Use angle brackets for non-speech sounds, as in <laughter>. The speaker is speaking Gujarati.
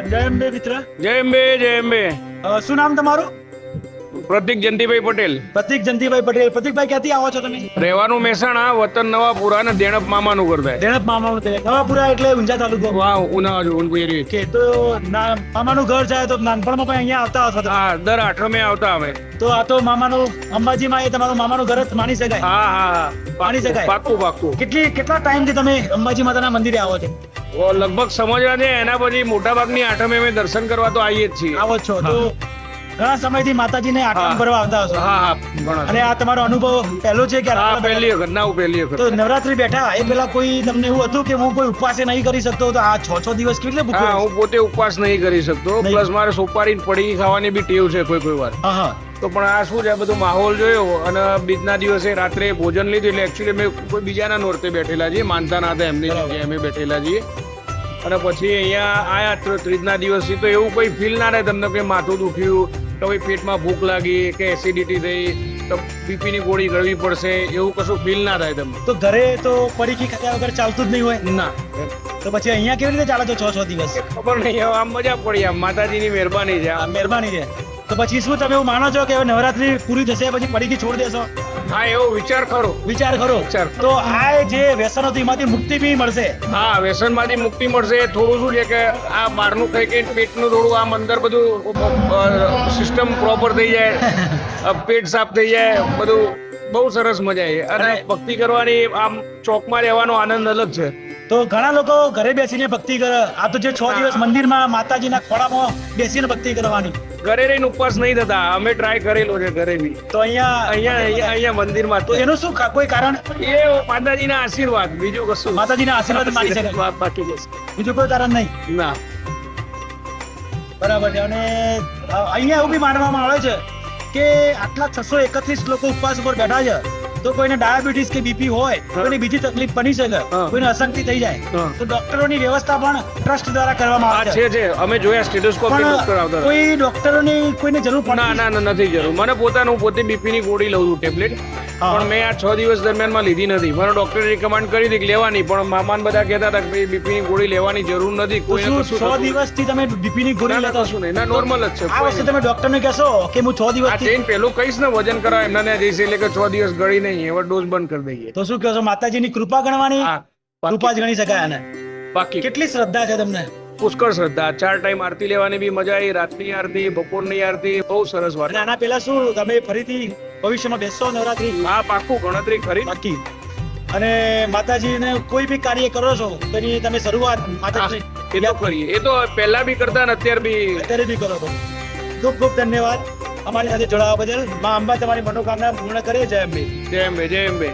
જય અંબે મિત્ર. જય અંબે જય અંબે. શું નામ તમારું? પ્રતિક જયંતિભાઈ પટેલ. પ્રતિક જંતીભાઈ પટેલ. પ્રતિકભાઈ ક્યાંથી આવો છો તમે? રહેવાનું મહેસાણા વતન નવાપુરા અને દેણપ મામાનું ઘર થાય દેણપ મામાનું તે નવાપુરા એટલે ઊંઝા તાલુકો. વાહ ઉના જો ઉનપુરી કે તો મામા મામાનું ઘર જાય તો નાનપણમાં પણ અહીંયા આવતા હતા હા દર આઠમે આવતા અમે. તો આ તો મામાનું અંબાજીમાં એ તમારું મામાનું ઘર જ માની શકાય? હા હા હા. માની શકાય. પાક્કું પાક્કું. કેટલી કેટલા ટાઈમથી તમે અંબાજી માતાના મંદિરે આવો છો? લગભગ સમજવા દે એના પછી મોટા ભાગની આઠમે અમે દર્શન કરવા તો આવીએ જ છીએ. આવો છો. તો ઘણા સમયથી માતાજીને આટલા. ભરવા આવતા હશો. હા હા ઘણા. અને આ તમારો અનુભવ પહેલો છે કે હા પહેલી વખત ના પહેલી વખત. તો નવરાત્રી બેઠા એ પેલા કોઈ તમને એવું હતું કે હું કોઈ ઉપવાસે નહીં કરી શકતો તો આ છ છ દિવસ કેટલે હા હું પોતે ઉપવાસ નહીં કરી શકતો. પ્લસ મારે સોપારી પડી ખાવાની બી ટેવ છે કોઈ કોઈ વાર. હા તો પણ આ શું છે બધો માહોલ જોયો અને બીજના દિવસે રાત્રે ભોજન લીધું એટલે એકચ્યુઅલી અમે કોઈ બીજાના નોરતે બેઠેલા છીએ માનતા ના હતા એમની જગ્યાએ અમે બેઠેલા છીએ. અને પછી અહીંયા આયા ત્રીજના દિવસથી તો એવું કોઈ ફીલ ના રહે તમને કે માથું દુખ્યું કે ભાઈ પેટમાં ભૂખ લાગી કે એસિડિટી થઈ તો બીપીની ગોળી ગળવી પડશે એવું કશું ફીલ ના થાય તમને. તો ઘરે તો પરીખી ખાધા વગર ચાલતું જ નહીં હોય? ના. તો પછી અહીંયા કેવી રીતે ચાલે છો છ છ દિવસ ખબર નહીં આમ મજા પડી આમ માતાજીની મહેરબાની છે મહેરબાની છે. તો પછી શું તમે એવું માનો છો કે હવે નવરાત્રી પૂરી થશે પછી પડીકી છોડી દેશો? હા એવો વિચાર ખરો. વિચાર કરો વિચાર. તો આ જે વ્યસન હતું એમાંથી મુક્તિ બી મળશે? હા વ્યસનમાંથી મુક્તિ મળશે. થોડું શું છે કે આ બહારનું કઈ કઈ પેટનું થોડું આમ અંદર બધું સિસ્ટમ પ્રોપર થઈ જાય. <laughs> પેટ સાફ થઈ જાય બધું બહુ સરસ મજા આવી. અને અને- ભક્તિ કરવાની આમ ચોકમાં રહેવાનો આનંદ અલગ છે. તો ઘણા લોકો ઘરે બેસીને ભક્તિ કરે. આ તો જે છ દિવસ મંદિરમાં માતાજીના ખોળામાં બેસીને ભક્તિ કરવાની. ઘરે રહીને ઉપવાસ નહીં થતા. અમે ટ્રાય કરેલો છે ઘરે બી. તો અહીંયા અહીંયા અહીંયા અહીંયા મંદિરમાં તો એનું શું કોઈ કારણ? એ માતાજીના આશીર્વાદ. બીજું કશું. માતાજીના આશીર્વાદ માની શકાય. બાકી બીજું કોઈ કારણ નહીં? ના. બરાબર છે. અને અહીંયા એવું બી માનવામાં આવે છે કે આટલા છસો એકત્રીસ લોકો ઉપવાસ ઉપર બેઠા છે. તો કોઈને ડાયાબિટીસ કે બીપી હોય કોઈને બીજી તકલીફ બની શકે કોઈને અશક્તિ થઈ જાય તો ડોક્ટરોની વ્યવસ્થા પણ ટ્રસ્ટ દ્વારા કરવામાં આવે છે. અમે જોયા સ્ટેટોસ્કોપ ડોક્ટર પણ કોઈ ડોક્ટરોની કોઈને જરૂર પડે ના ના નથી જરૂર. મને પોતાનું પોતે બીપી ની ગોળી લઉં છું ટેબ્લેટ. પણ મેં આ છ દિવસ દરમિયાનમાં લીધી નથી. મને ડોક્ટરે રિકમેન્ડ કરી હતી કે લેવાની પણ મામાન બધા કહેતા હતા કે બીપી ની ગોળી લેવાની જરૂર નથી. કોઈ થતું? દિવસથી તમે બીપી ની ગોળી લેતા છો ને ના નોર્મલ જ છે આ વસ્તુ તમે ડોક્ટરને કહેશો કે હું છ દિવસ જઈને પેલું કહીશ ને વજન કરાવ એમના ને જઈશ એટલે કે છ દિવસ ગળી નહીં હવે ડોઝ બંધ કરી દઈએ. તો શું કહેશો? માતાજી માતાજીની કૃપા ગણવાની? કૃપા જ ગણી શકાય આને. બાકી કેટલી શ્રદ્ધા છે તમને? પુષ્કળ શ્રદ્ધા. ચાર ટાઈમ આરતી લેવાની બી મજા આવી. રાતની આરતી બપોરની આરતી બહુ સરસ વાત આના પહેલા શું તમે ફરીથી ભવિષ્યમાં બેસશો નવરાત્રી? હા પાકું ગણતરી ખરી બાકી અને માતાજીને કોઈ બી કાર્ય કરો છો તેની તમે શરૂઆત માતાજી એ તો કરીએ. એ તો પહેલા બી કરતા ને અત્યારે બી. અત્યારે બી કરો છો. ખૂબ ખૂબ ધન્યવાદ. અમારી સાથે જોડાવા બદલ. માં અંબા તમારી મનોકામના પૂર્ણ કરે. જય અંબે. જય અંબે જય અંબે.